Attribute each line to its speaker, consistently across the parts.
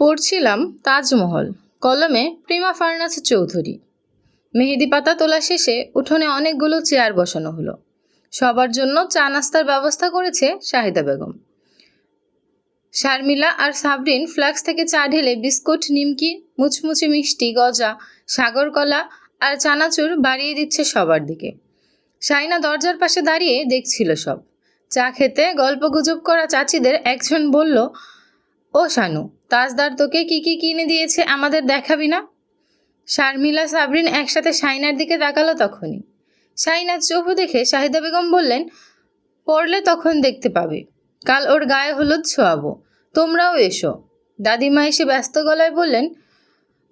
Speaker 1: পড়ছিলাম তাজমহল, কলমে Prima furnace Chowdhury. মেহেদি পাতা তোলা শেষে উঠোনে অনেকগুলো চেয়ার বসানো হলো। সবার জন্য চা নাস্তার ব্যবস্থা করেছে শাহিদা বেগম। শারমিলা আর সাবরিন ফ্লাক্স থেকে চা ঢেলে বিস্কুট, নিমকি, মুচমুচে মিষ্টি, গজা সাগর কলা আর চানাচুর বাড়িয়ে দিচ্ছে সবার দিকে। সাইনা দরজার পাশে দাঁড়িয়ে দেখছিল সব। চা খেতে গল্প গুজব করা চাচিদের একজন বলল ও শানু, তাজদার তোকে কি কি কিনে দিয়েছে আমাদের দেখাবি না? শারমিলা, সাবরিন একসাথে শাইনার দিকে তাকালো তখনই। শাইনার চোখ দেখে শাহিদা বেগম বললেন, পড়লে তখন দেখতে পাবে। কাল ওর গায়ে হলুদ ছোয়াবো। তোমরাও এসো। দাদিমা এসে ব্যস্ত গলায় বললেন,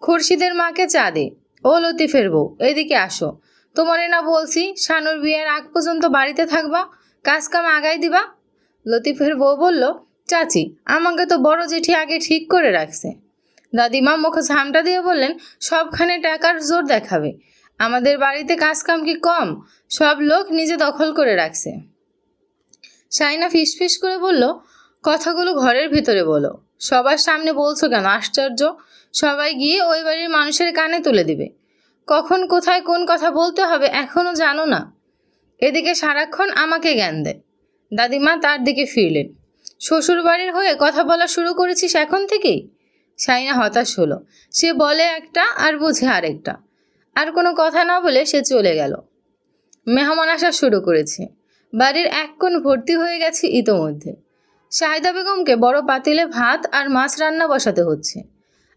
Speaker 1: খুরশিদের মাকে চা দে। ও লতিফের বউ, এদিকে আসো। তোমারে না বলছি, শানুর বিয়ের আগ পর্যন্ত বাড়িতে থাকবা? কাজ কাম আগাই দিবা? লতিফের বউ বলল চাচি, আমাকে তো বড় জেঠি আগে ঠিক করে রাখছে। দাদিমা মুখে ঝামটা দিয়ে বললেন, সবখানে টাকার জোর দেখাবে। আমাদের বাড়িতে কাজ কাম কি কম? সব লোক নিজে দখল করে রাখছে। সাইনা ফিসফিস করে বলল, কথাগুলো ঘরের ভিতরে বলো। সবার সামনে বলছো কেন? আশ্চর্য। সবাই গিয়ে ওই বাড়ির মানুষের কানে তুলে দিবে। কখন, কোথায়, কোন কথা বলতে হবে এখনও জানো না। এদিকে সারাক্ষণ আমাকে জ্ঞান দেয়। দাদিমা তার দিকে ফিরলেন। শ্বশুর বাড়ির হয়ে কথা বলা শুরু করেছিস এখন থেকেই? সাইনা হতাশ হলো। সে বলে একটা আর বুঝে আরেকটা। আর কোনো কথা না বলে সে চলে গেল। মেহমান আসা শুরু করেছে। বাড়ির এক কোণ ভর্তি হয়ে গেছে ইতোমধ্যে। শাহিদা বেগমকে বড় পাতিলে ভাত আর মাছ রান্না বসাতে হচ্ছে।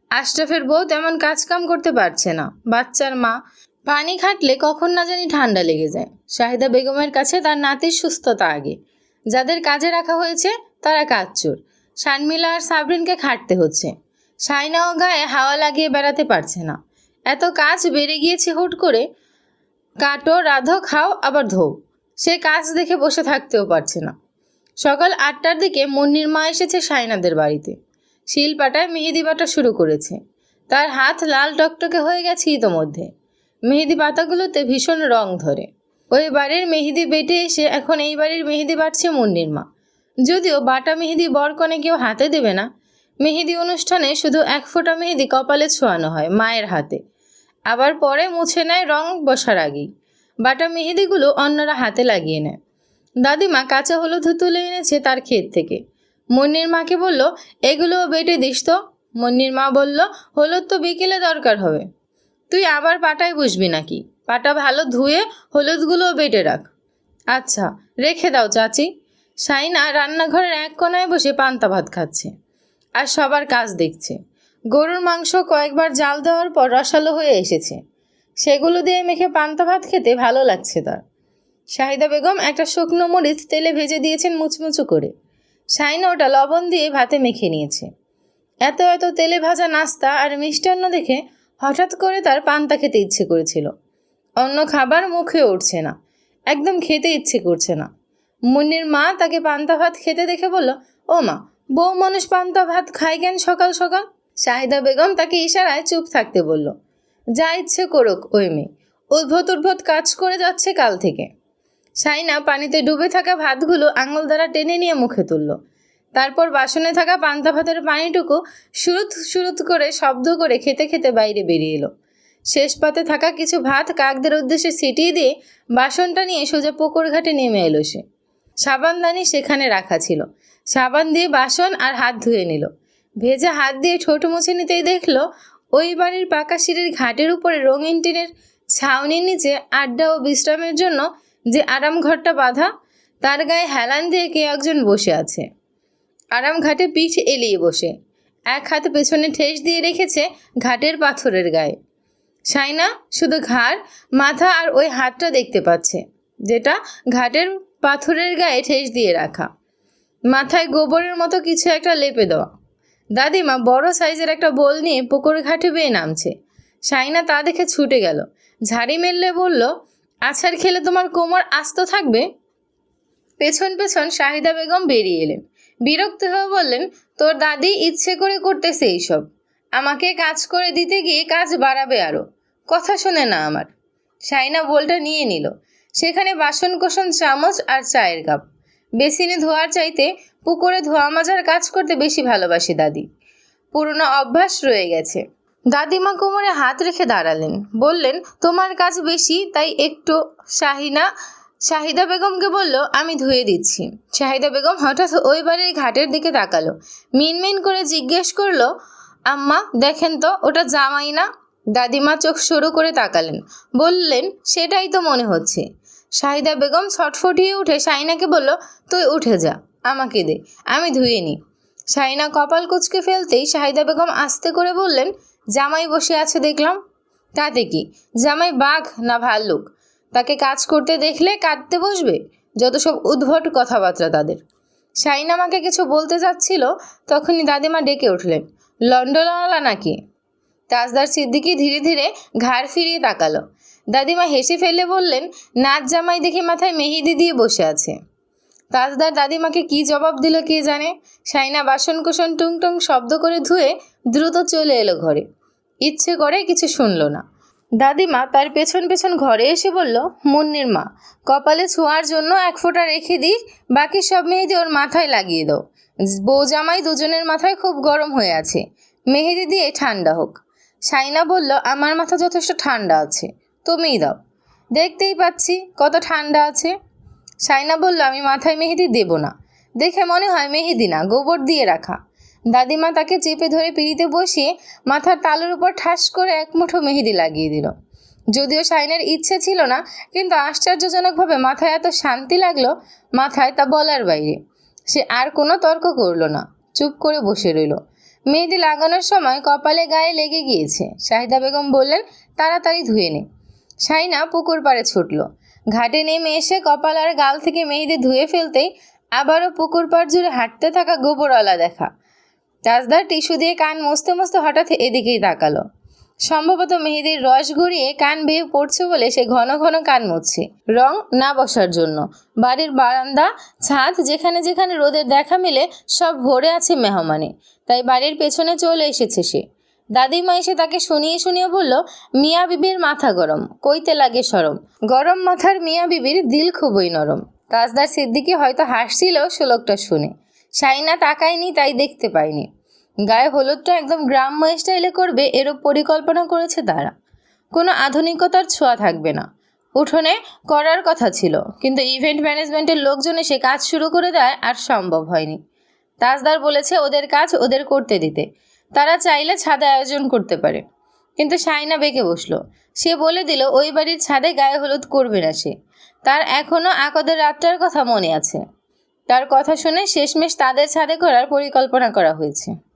Speaker 1: আশরাফের বউ তেমন কাজকাম করতে পারছে না। বাচ্চার মা পানি খাটলে কখন না জানি ঠান্ডা লেগে যায়। শাহিদা বেগমের কাছে তার নাতির সুস্থতা আগে। যাদের কাজে রাখা হয়েছে তারা কাজচোর শানমিলা আর সাবরিনকে খাটতে হচ্ছে। সাইনাও গায়ে হাওয়া লাগিয়ে বেড়াতে পারছে না। এত কাজ বেড়ে গিয়েছে হুট করে। কাটো, রাধো, খাও, আবার ধোও সে কাজ দেখে বসে থাকতেও পারছে না। সকাল আটটার দিকে মুন্নির মা এসেছে সাইনাদের বাড়িতে। শিল পাটায় মেহেদি বাটা শুরু করেছে। তার হাত লাল টকটকে হয়ে গেছে ইতোমধ্যে। মেহেদি পাতাগুলোতে ভীষণ রং ধরে। ওই বাড়ির মেহেদি বেটে এসে এখন এই বাড়ির মেহেদি বাটছে মুন্নির মা। যদিও বাটা মেহেদি বরকনে কেউ হাতে দেবে না। মেহেদি অনুষ্ঠানে শুধু এক ফোঁটা মেহেদি কপালে ছোঁয়ানো হয় মায়ের হাতে। আবার পরে মুছে নেয় রং বসার আগেই। বাটা মেহেদিগুলো অন্যরা হাতে লাগিয়ে নেয়। দাদিমা কাঁচা হলুদ তুলে এনেছে তার ক্ষেত থেকে। মন্নির মাকে বলল, এগুলোও বেটে দিস তো? মন্নির মা বলল, হলুদ তো বিকেলে দরকার হবে। তুই আবার পাটায় বসবি নাকি? পাটা ভালো ধুয়ে হলুদগুলোও বেটে রাখ। আচ্ছা রেখে দাও চাচি। সাইনা রান্নাঘরের এক কোনায় বসে পান্তা ভাত খাচ্ছে আর সবার কাজ দেখছে। গরুর মাংস কয়েকবার জাল দেওয়ার পর রসালো হয়ে এসেছে। সেগুলো দিয়ে মেখে পান্তা ভাত খেতে ভালো লাগছে তার। শাহিদা বেগম একটা শুকনো মরিচ তেলে ভেজে দিয়েছেন মুচমুচু করে। সাইনা ওটা লবণ দিয়ে ভাতে মেখে নিয়েছে। এত এত তেলে ভাজা নাস্তা আর মিষ্টান্ন দেখে হঠাৎ করে তার পান্তা খেতে ইচ্ছে করেছিল। অন্য খাবার মুখে উঠছে না। একদম খেতে ইচ্ছে করছে না। মুন্নির মা তাকে পান্তা ভাত খেতে দেখে বলল, ও মা, বউ মানুষ পান্তা ভাত খায় কেন সকাল সকাল? শাহিদা বেগম তাকে ইশারায় চুপ থাকতে বলল, যা ইচ্ছে করুক ওই মেয়ে, উদ্ভট উদ্ভট কাজ করে যাচ্ছে কাল থেকে। সাইনা পানিতে ডুবে থাকা ভাতগুলো আঙুল দ্বারা টেনে নিয়ে মুখে তুলল। তারপর বাসনে থাকা পান্তা ভাতের পানিটুকু সুরুত সুরুত করে শব্দ করে খেতে খেতে বাইরে বেরিয়ে এলো। শেষ পাতে থাকা কিছু ভাত কাকদের উদ্দেশ্যে ছিটিয়ে দিয়ে বাসনটা নিয়ে সোজা পুকুর ঘাটে নেমে এলো সে। সাবানদানি সেখানে রাখা ছিল। সাবান দিয়ে বাসন আর হাত ধুয়ে নিল। ভেজা হাত দিয়ে ঠোঁট মুছে নিতেই দেখল, ওই বাড়ির পাকা সিঁড়ির ঘাটের উপরে রঙিন টিনের ছাউনির নিচে আড্ডা ও বিশ্রামের জন্য যে আরাম ঘরটা বাঁধা, তার গায়ে হেলান দিয়ে কে একজন বসে আছে। আরাম ঘাটে পিঠ এলিয়ে বসে। এক হাত পেছনে ঠেস দিয়ে রেখেছে ঘাটের পাথরের গায়ে। সাইনা শুধু ঘাড়, মাথা আর ওই হাতটা দেখতে পাচ্ছে, যেটা ঘাটের পাথরের গায়ে ঠেস দিয়ে রাখা। মাথায় গোবরের মতো কিছু একটা লেপে দেওয়া। দাদিমা বড় সাইজের একটা বোল নিয়ে পুকুর ঘাটে বেয়ে নামছে। সাইনা তা দেখে ছুটে গেল। ঝাড়ি মেললে বলল, আছাড় খেলে তোমার কোমর আস্ত থাকবে? পেছন পেছন শাহিদা বেগম বেরিয়ে এলেন। বিরক্ত হয়ে বললেন, তোর দাদি ইচ্ছে করে করতেছে এইসব। আমাকে কাজ করে দিতে গিয়ে কাজ বাড়াবে আরও কথা শোনে না আমার। সাইনা বোলটা নিয়ে নিল। সেখানে বাসন কোসন চামচ আর চায়ের কাপ। বেসিনে ধোয়ার চাইতে পুকুরে ধোয়া মাজার কাজ করতে বেশি ভালোবাসে দাদি। পুরনো অভ্যাস রয়ে গেছে। দাদিমা কোমরে হাত রেখে দাঁড়ালেন। বললেন, তোমার কাজ বেশি, তাই একটু শাহিনা শাহিদা বেগমকে বলল, আমি ধুয়ে দিচ্ছি। শাহিদা বেগম হঠাৎ ওই বাড়ির ঘাটের দিকে তাকালো। মিনমিন করে জিজ্ঞেস করল, আম্মা, দেখেন তো, ওটা জামাই না? দাদিমা চোখ সরু করে তাকালেন। বললেন, সেটাই তো মনে হচ্ছে। শাহিদা বেগম ছটফটিয়ে উঠে শাইনাকে বলল, তুই উঠে যা, আমাকে দে, আমি ধুয়ে নিই। শাইনা কপাল কুচকে ফেলতেই শাহিদা বেগম আস্তে করে বললেন, জামাই বসে আছে দেখলাম। তাতে কি? জামাই বাঘ না ভাল্লুক? তাকে কাজ করতে দেখলে কাঁদতে বসবে? যত সব উদ্ভট কথাবার্তা তাদের। শাইনা আমাকে কিছু বলতে যাচ্ছিল, তখনই দাদিমা ডেকে উঠলেন লন্ডনওয়ালা নাকি? তাজদার সিদ্দিকি ধীরে ধীরে ঘাড় ফিরিয়ে তাকালো। দাদিমা হেসে ফেলে বললেন নাচ জামাই দেখে মাথায় মেহেদি দিয়ে বসে আছে। তাজদার দাদিমাকে কি জবাব দিল কে জানে? সাইনা বাসন কুসন টুং টুং শব্দ করে ধুয়ে দ্রুত চলে এলো ঘরে। ইচ্ছে করে কিছু শুনলো না। দাদিমা তার পেছন পেছন ঘরে এসে বলল, মুন্নির মা, কপালে ছোঁয়ার জন্য এক ফোঁটা রেখে দিই, বাকি সব মেহেদি ওর মাথায় লাগিয়ে দাও। বউ জামাই দুজনের মাথায় খুব গরম হয়ে আছে। মেহেদি দিয়ে ঠান্ডা হোক। সাইনা বলল, আমার মাথা যথেষ্ট ঠান্ডা আছে, তুমিই দাও। দেখতেই পাচ্ছি, কত ঠান্ডা আছে? সাইনা বলল, আমি মাথায় মেহেদি দেব না। দেখে মনে হয় মেহেদি না, গোবর দিয়ে রাখা। দাদিমা তাকে চেপে ধরে পিড়িতে বসিয়ে মাথার তালুর উপর ঠাস করে এক মুঠো মেহেদি লাগিয়ে দিল। যদিও সাইনের ইচ্ছে ছিল না, কিন্তু আশ্চর্যজনকভাবে মাথায় এত শান্তি লাগল, মাথায় তা বলার বাইরে। সে আর কোনো তর্ক করল না, চুপ করে বসে রইল। মেহেদি লাগানোর সময় কপালে গায়ে লেগে গিয়েছে। শাহিদা বেগম বললেন, তাড়াতাড়ি ধুয়ে নে। সাইনা পুকুর পাড়ে ছুটল। ঘাটে নেমে এসে কপাল আর গাল থেকে মেহেদি ধুয়ে ফেলতেই আবারও পুকুর পাড় জুড়ে হাঁটতে থাকা গোবরওয়ালা দেখা। চাষদার টিস্যু দিয়ে কান মুছতে মুছতে হঠাৎ এদিকেই তাকালো। সম্ভবত মেহেদির রস গড়িয়ে কান বেয়ে পড়ছে বলে সে ঘন ঘন কান মুছছে রং না বসার জন্য। বাড়ির বারান্দা, ছাদ, যেখানে যেখানে রোদের দেখা মেলে, সব ভরে আছে মেহমানে। তাই বাড়ির পেছনে চলে এসেছে সে। দাদিমা এসে তাকে শুনিয়ে শুনিয়ে বলল, মিয়া বিবির মাথা গরম, কইতে লাগে সরম। গরম মাথার মিয়া বিবির দিল খুবই নরম। তাজদার সিদ্দিকি হয়তো হাসছিল শ্লোকটা শুনে। সাইনা তাকায়নি, তাই দেখতে পায়নি গায়ে হলুদটা একদম গ্রাম্য স্টাইলে করবে এরও পরিকল্পনা করেছে তারা। কোনো আধুনিকতার ছোঁয়া থাকবে না। উঠোনে করার কথা ছিল, কিন্তু ইভেন্ট ম্যানেজমেন্টের লোকজন এসে কাজ শুরু করে দেয় আর সম্ভব হয়নি। তাজদার বলেছে, ওদের কাজ ওদের করতে দিতে। তারা চাইলে ছাদে আয়োজন করতে পারে। কিন্তু সাইনা বেঁকে বসল। সে বলে দিল, ওই বাড়ির ছাদে গায়ে হলুদ করবে না সে। তার এখনও আকদের রাতটার কথা মনে আছে। তার কথা শুনে শেষমেশ তাদের ছাদে করার পরিকল্পনা করা হয়েছে।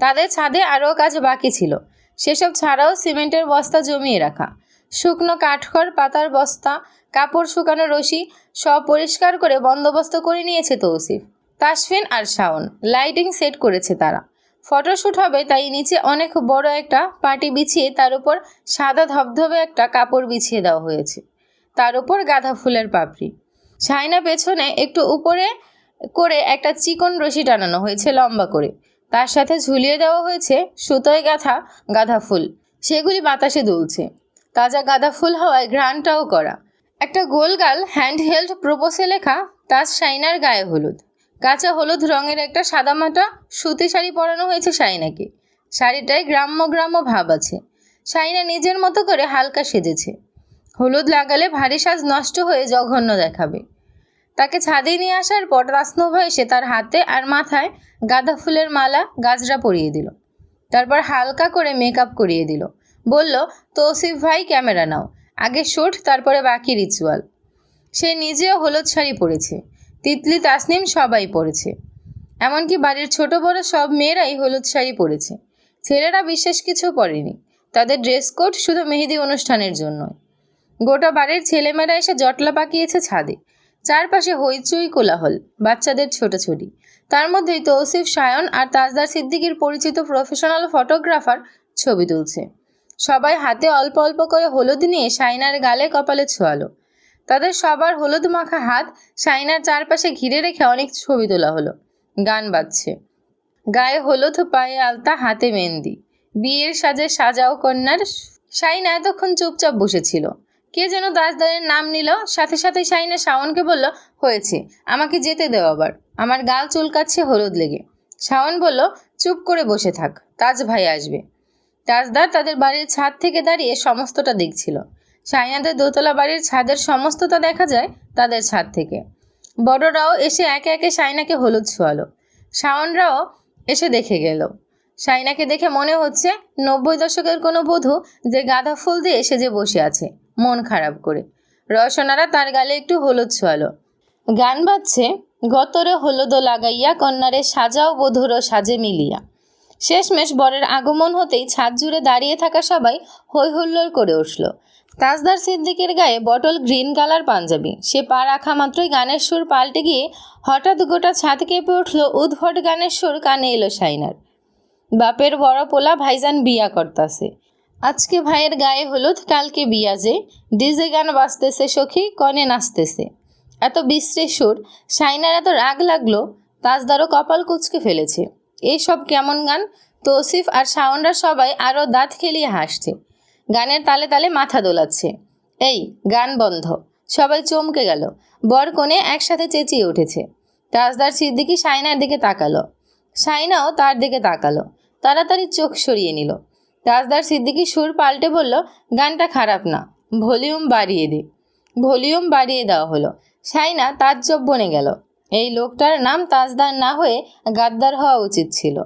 Speaker 1: তাদের ছাদে আরও কাজ বাকি ছিল। সেসব ছাড়াও সিমেন্টের বস্তা জমিয়ে রাখা, শুকনো কাঠখড়, পাতার বস্তা, কাপড় শুকানো রশি সব পরিষ্কার করে বন্দোবস্ত করে নিয়েছে তৌসিফ, তাসফিন আর শাওন। লাইটিং সেট করেছে তারা। ফটোশ্যুট হবে তাই নিচে অনেক বড় একটা পাটি বিছিয়ে তার উপর সাদা ধবধবে একটা কাপড় বিছিয়ে দেওয়া হয়েছে। তার উপর গাঁদা ফুলের পাপড়ি। সাইনা পেছনে একটু উপরে করে একটা চিকন রশি টানানো হয়েছে লম্বা করে। তার সাথে ঝুলিয়ে দেওয়া হয়েছে সুতোয় গাঁথা গাঁদা ফুল। সেগুলি বাতাসে দুলছে। তাজা গাঁদা ফুল হওয়ায় ঘ্রাণটাও করা। একটা গোলগাল হ্যান্ডহেল্ড প্রোপোসে লেখা, তাজ শাইনার গায়ে হলুদ। কাঁচা হলুদ রঙের একটা সাদামাটা সুতি শাড়ি পরানো হয়েছে শাইনাকে। শাড়িটায় গ্রাম্য গ্রাম্য ভাব আছে। শাইনা নিজের মতো করে হালকা সেজেছে। হলুদ লাগালে ভারী সাজ নষ্ট হয়ে জঘন্য দেখাবে। তাকে ছাদে নিয়ে আসার পর রাসনভা এসে তার হাতে আর মাথায় গাঁদা ফুলের মালা, গাজরা পরিয়ে দিল। তারপর হালকা করে মেকআপ করিয়ে দিল। বলল, তৌসিফ ভাই, ক্যামেরা নাও। আগে শ্যুট তারপরে বাকি রিচুয়াল সে নিজেও হলুদ শাড়ি পরেছে। তিতলি, তাসনিম সবাই পরেছে। এমনকি বাড়ির ছোট বড় সব মেয়েরাই হলুদ শাড়ি পরেছে। ছেলেরা বিশেষ কিছু পরেনি। তাদের ড্রেস কোড শুধু মেহেদি অনুষ্ঠানের জন্যই। গোটা বাড়ির ছেলেমেয়েরা এসে জটলা পাকিয়েছে ছাদে। চারপাশে হইচই কোলাহল, বাচ্চাদের ছোটাছুটি। তার মধ্যেই তৌসিফ সায়ন আর তাজদার সিদ্দিকীর পরিচিত প্রফেশনাল ফটোগ্রাফার ছবি তুলছে। সবাই হাতে অল্প অল্প করে হলুদ নিয়ে সাইনার গালে কপালে ছোঁয়ালো। তাদের সবার হলুদ মাখা হাত সাইনার চারপাশে ঘিরে রেখে অনেক ছবি তোলা হলো। গান বাজছে। গায়ে হলুদ, পায়ে আলতা, হাতে মেহেন্দি। বিয়ের সাজে সাজাও কন্যার সাইনা এতক্ষণ চুপচাপ বসেছিল। কে যেন দাসদারের নাম নিল, সাথে সাথে সাইনা শাওনকে বলল, হয়েছে, আমাকে যেতে দেও আবার। আমার গাল চুলকাচ্ছে হলুদ লেগে। শাওন বলল, চুপ করে বসে থাক, তাজ ভাই আসবে। তাজদার তাদের বাড়ির ছাদ থেকে দাঁড়িয়ে সমস্তটা দেখছিল। সাইনাদের দোতলা বাড়ির ছাদের সমস্তটা দেখা যায় তাদের ছাদ থেকে। বড়রাও এসে একে একে সাইনাকে হলুদ ছোঁয়ালো শাওনরাও এসে দেখে গেল। সাইনাকে দেখে মনে হচ্ছে নব্বই দশকের কোনো বধূ যে গাঁদা ফুল দিয়ে সেজে বসে আছে। মন খারাপ করে। রসনারা তার গালে একটু হলুদ ছোঁয়ালো। গান বাজছে, গতরে হলুদ লাগাইয়া কন্যারে সাজাও বধুর সাজে মিলিয়া। শেষমেশ বরের আগমন হতেই ছাদ জুড়ে দাঁড়িয়ে থাকা সবাই হৈ হুল্লোড় করে উঠল। তাজদার সিদ্দিকের গায়ে বটল গ্রিন কালার পাঞ্জাবি। সে পা রাখা মাত্রই গানের সুর পাল্টে গিয়ে হঠাৎ গোটা ছাদ কেঁপে উঠল উদ্ভট গানের সুর, কানে এলো সাইনার বাপের বড় পোলা ভাইজান বিয়া করতাছে। আজকে ভাইয়ের গায়ে হলুদ, কালকে বিয়া যে ডিজে গান বাজতেছে সখী, কনে নাচতেছে। এত বিশ্রী সুর সাইনার এত রাগ লাগল, তাজদারও কপাল কুচকে ফেলেছে। এইসব কেমন গান? তৌসিফ আর শাওনরা সবাই আরও দাঁত খেলিয়ে হাসছে। গানের তালে তালে মাথা দোলাচ্ছে। এই, গান বন্ধ। সবাই চমকে গেল। বর কোণে একসাথে চেঁচিয়ে উঠেছে। তাজদার সিদ্দিকি সাইনার দিকে তাকালো। সাইনাও তার দিকে তাকালো। তাড়াতাড়ি চোখ সরিয়ে নিল। তাজদার সিদ্দিকি সুর পাল্টে বলল, গানটা খারাপ না, ভলিউম বাড়িয়ে দি। ভলিউম বাড়িয়ে দেওয়া হলো। সাইনা তাজ্জব বনে গেল। এই লোকটার নাম তাজদার না হয়ে গাদ্দার হওয়া উচিত ছিল।